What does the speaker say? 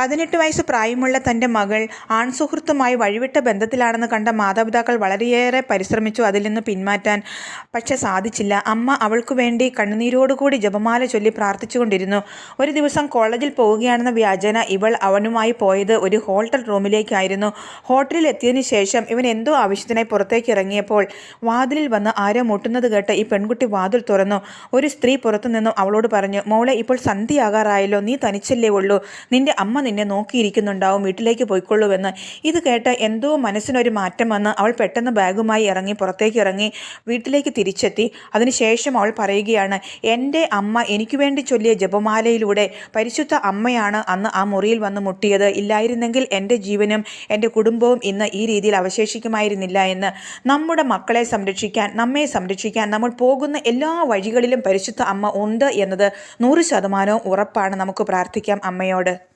പതിനെട്ട് വയസ്സ് പ്രായമുള്ള തന്റെ മകൾ ആൺസുഹൃത്തുമായി വഴിവിട്ട ബന്ധത്തിലാണെന്ന് കണ്ട മാതാപിതാക്കൾ വളരെയേറെ പരിശ്രമിച്ചു. അതിൽ നിന്ന് പിന്മാറ്റാൻ പക്ഷെ സാധിച്ചില്ല. അമ്മ അവൾക്കു വേണ്ടി കണ്ണുനീരോടുകൂടി ജപമാല ചൊല്ലി പ്രാർത്ഥിച്ചുകൊണ്ടിരുന്നു. ഒരു ദിവസം കോളേജിൽ പോവുകയാണെന്ന വ്യാജന ഇവൾ അവനുമായി പോയത് ഒരു ഹോട്ടൽ റൂമിലേക്കായിരുന്നു. ഹോട്ടലിൽ എത്തിയതിന് ശേഷം ഇവൻ എന്തോ ആവശ്യത്തിനായി പുറത്തേക്ക് ഇറങ്ങിയപ്പോൾ വാതിലിൽ വന്ന് ആരോ മുട്ടുന്നത് കേട്ട് ഈ പെൺകുട്ടി വാതിൽ തുറന്നു. ഒരു സ്ത്രീ പുറത്തു നിന്നും അവളോട് പറഞ്ഞു മോളെ ഇപ്പോൾ സന്ധ്യയാകാറായല്ലോ. നീ തനിച്ചല്ലേ ഉള്ളൂ. നിന്റെ അമ്മ നിന്നെ നോക്കിയിരിക്കുന്നുണ്ടാവും വീട്ടിലേക്ക് പോയിക്കൊള്ളുവെന്ന്. ഇത് കേട്ട് എന്തോ മനസ്സിനൊരു മാറ്റം വന്ന് അവൾ പെട്ടെന്ന് ബാഗുമായി ഇറങ്ങി പുറത്തേക്ക് ഇറങ്ങി വീട്ടിലേക്ക് തിരിച്ചെത്തി. അതിനുശേഷം അവൾ പറയുകയാണ് എന്റെ അമ്മ എനിക്ക് വേണ്ടി ചൊല്ലിയ ജപമാലയിലൂടെ പരിശുദ്ധ അമ്മയാണ് അന്ന് ആ മുറിയിൽ വന്ന് മുട്ടിയത്. ഇല്ലായിരുന്നെങ്കിൽ എന്റെ ജീവനും എന്റെ കുടുംബവും ഇന്ന് ഈ രീതിയിൽ അവശേഷിക്കുമായിരുന്നില്ല എന്ന്. നമ്മുടെ മക്കളെ സംരക്ഷിക്കാൻ നമ്മെ സംരക്ഷിക്കാൻ നമ്മൾ പോകുന്ന എല്ലാ വഴികളിലും പരിശുദ്ധ അമ്മ ഉണ്ട് എന്നത് നൂറ് ശതമാനവും ഉറപ്പാണ്. നമുക്ക് പ്രാർത്ഥിക്കാം അമ്മയോട്.